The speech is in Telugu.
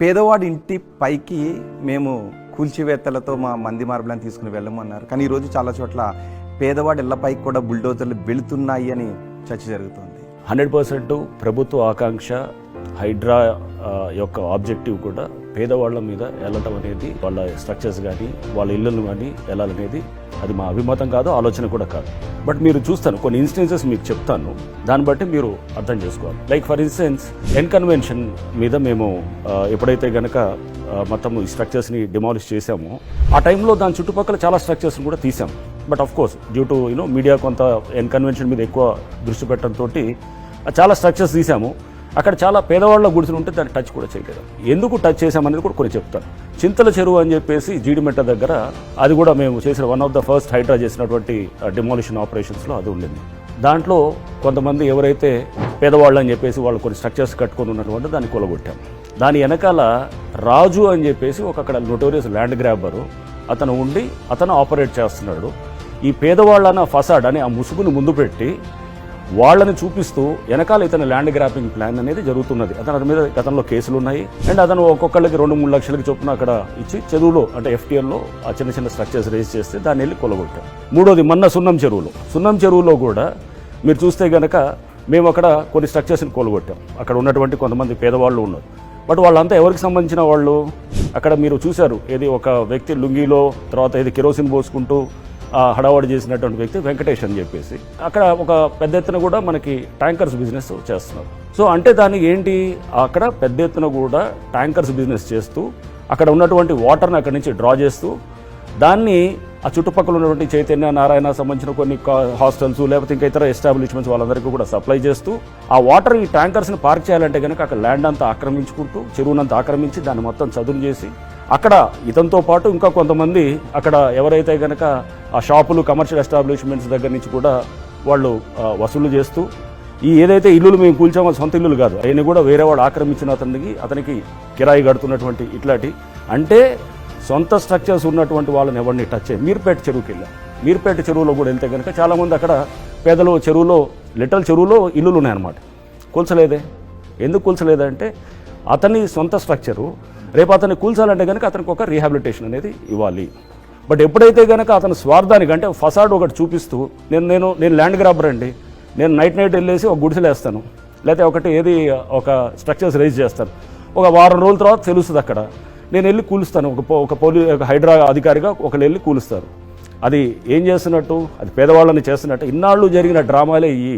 పేదవాడి ఇంటి పైకి మేము కూల్చివేత్తలతో మా మంది మార్బులను తీసుకుని వెళ్ళమన్నారు. కానీ ఈరోజు చాలా చోట్ల పేదవాడి ఇళ్ళపైకి కూడా బుల్డోజర్లు వెళుతున్నాయి అని చర్చ జరుగుతుంది. హండ్రెడ్ పర్సెంట్ ప్రభుత్వ ఆకాంక్ష హైడ్రా యొక్క ఆబ్జెక్టివ్ కూడా పేదవాళ్ళ మీద వెళ్ళటం అనేది వాళ్ళ స్ట్రక్చర్స్ కానీ వాళ్ళ ఇళ్ళను కానీ వెళ్ళాలనేది అది మా అభిమతం కాదు ఆలోచన కూడా కాదు. బట్ మీరు చూస్తాను కొన్ని ఇన్స్టెన్సెస్ మీకు చెప్తాను. దాన్ని బట్టి మీరు అర్థం చేసుకోవాలి. Like for instance N Convention మీద మేము ఎప్పుడైతే గనక మొత్తం ఈ స్ట్రక్చర్స్ని డిమాలిష్ చేశామో ఆ టైంలో దాని చుట్టుపక్కల చాలా స్ట్రక్చర్స్ని కూడా తీసాం but of course due to you know media కొంత ఎన్ కన్వెన్షన్ మీద ఎక్కువ దృష్టి పెట్టడంతో చాలా స్ట్రక్చర్స్ తీసాము అక్కడ చాలా పేదవాళ్ళ గుడిసెలు ఉంటే దాన్ని టచ్ కూడా చేయలేదు. ఎందుకు టచ్ చేశామనేది కూడా కొన్ని చెప్తాను చింతల చెరువు అని చెప్పేసి జీడిమెట్ట దగ్గర అది కూడా మేము చేసిన one of the first HYDRAA చేసినటువంటి డిమాలిషన్ ఆపరేషన్స్లో అది ఉండింది. దాంట్లో కొంతమంది ఎవరైతే పేదవాళ్ళు అని చెప్పేసి వాళ్ళు కొన్ని స్ట్రక్చర్స్ కట్టుకొని ఉన్నటువంటి దాన్ని కొలగొట్టాం దాని వెనకాల రాజు అని చెప్పేసి ఒక అక్కడ నోటోరియస్ ల్యాండ్ గ్రాబరు అతను ఉండి అతను ఆపరేట్ చేస్తున్నాడు. ఈ పేదవాళ్ళన ఫసాడ్ అని ఆ ముసుగును ముందు పెట్టి వాళ్ళని చూపిస్తూ వెనకాల ఇతని ల్యాండ్ గ్రాపింగ్ ప్లాన్ అనేది జరుగుతున్నది. అతని మీద గతంలో కేసులు ఉన్నాయి. అండ్ అతను ఒక్కొక్కళ్ళకి రెండు మూడు లక్షలకి చొప్పున అక్కడ ఇచ్చి చెరువులో అంటే ఎఫ్టీఎల్లో ఆ చిన్న చిన్న స్ట్రక్చర్స్ రేజ్ చేస్తే దాన్ని వెళ్ళి కొలగొట్టారు. మూడోది మొన్న సున్నం చెరువులో. సున్నం చెరువులో కూడా మీరు చూస్తే గనక మేము అక్కడ కొన్ని స్ట్రక్చర్స్ని కొలగొట్టాం. అక్కడ ఉన్నటువంటి కొంతమంది పేదవాళ్ళు ఉన్నారు. బట్ వాళ్ళంతా ఎవరికి సంబంధించిన వాళ్ళు? అక్కడ మీరు చూశారు ఏది ఒక వ్యక్తి లుంగిలో తర్వాత ఏది కెరోసిన్ పోసుకుంటూ హడావడి చేసినటువంటి వ్యక్తి వెంకటేష్ అని చెప్పేసి. అక్కడ ఒక పెద్ద ఎత్తున కూడా మనకి ట్యాంకర్స్ బిజినెస్ చేస్తున్నారు. సో అంటే దానికి ఏంటి? అక్కడ పెద్ద ఎత్తున కూడా ట్యాంకర్స్ బిజినెస్ చేస్తూ అక్కడ ఉన్నటువంటి వాటర్ని అక్కడి నుంచి డ్రా చేస్తూ దాన్ని ఆ చుట్టుపక్కల ఉన్నటువంటి చైతన్య నారాయణ సంబంధించిన కొన్ని కా- హాస్టల్స్ లేకపోతే ఇంకా ఇతర ఎస్టాబ్లిష్మెంట్స్ వాళ్ళందరికీ కూడా సప్లై చేస్తూ ఆ వాటర్ ఈ ట్యాంకర్స్ని పార్క్ చేయాలంటే కనుక అక్కడ ల్యాండ్ అంతా ఆక్రమించుకుంటూ చెరువునంతా ఆక్రమించి దాన్ని మొత్తం చదును చేసి అక్కడ ఇతంతో పాటు ఇంకా కొంతమంది అక్కడ ఎవరైతే కనుక ఆ షాపులు కమర్షియల్ ఎస్టాబ్లిష్మెంట్స్ దగ్గర నుంచి కూడా వాళ్ళు వసూలు చేస్తూ ఈ ఏదైతే ఇల్లులు మేము కూల్చామో సొంత ఇల్లులు కాదు. అవన్నీ కూడా వేరే వాళ్ళు ఆక్రమించిన అతనికి అతనికి కిరాయి కడుతున్నటువంటి ఇట్లాంటి అంటే సొంత స్ట్రక్చర్స్ ఉన్నటువంటి వాళ్ళని ఎవరిని టచ్ చేయ మీర్పేట చెరువుకి వెళ్ళాం. మీర్పేట చెరువులో కూడా వెళ్తే కనుక చాలామంది అక్కడ పేదలు చెరువులో లిటల్ చెరువులో ఇల్లులు ఉన్నాయన్నమాట. కూల్చలేదే. ఎందుకు కూల్చలేదంటే అతని సొంత స్ట్రక్చరు రేపు అతన్ని కూల్చాలంటే కనుక అతనికి ఒక రీహాబిలిటేషన్ అనేది ఇవ్వాలి. బట్ ఎప్పుడైతే కనుక అతను స్వార్థానికి అంటే ఫసాడ్ ఒకటి చూపిస్తూ నేను నేను నేను ల్యాండ్ గ్రాబర్ అండి. నేను నైట్ నైట్ వెళ్ళేసి ఒక గుడిసెలు వేస్తాను. లేకపోతే ఒకటి ఏది ఒక స్ట్రక్చర్స్ రైజ్ చేస్తాను ఒక వారం రోజుల తర్వాత తెలుస్తుంది అక్కడ. నేను వెళ్ళి కూలుస్తాను. ఒక ఒక పోలీ ఒక హైడ్రా అధికారిగా ఒకళ్ళు వెళ్ళి కూలుస్తారు. అది ఏం చేస్తున్నట్టు అది పేదవాళ్ళని చేస్తున్నట్టు ఇన్నాళ్ళు జరిగిన డ్రామాలే ఇవి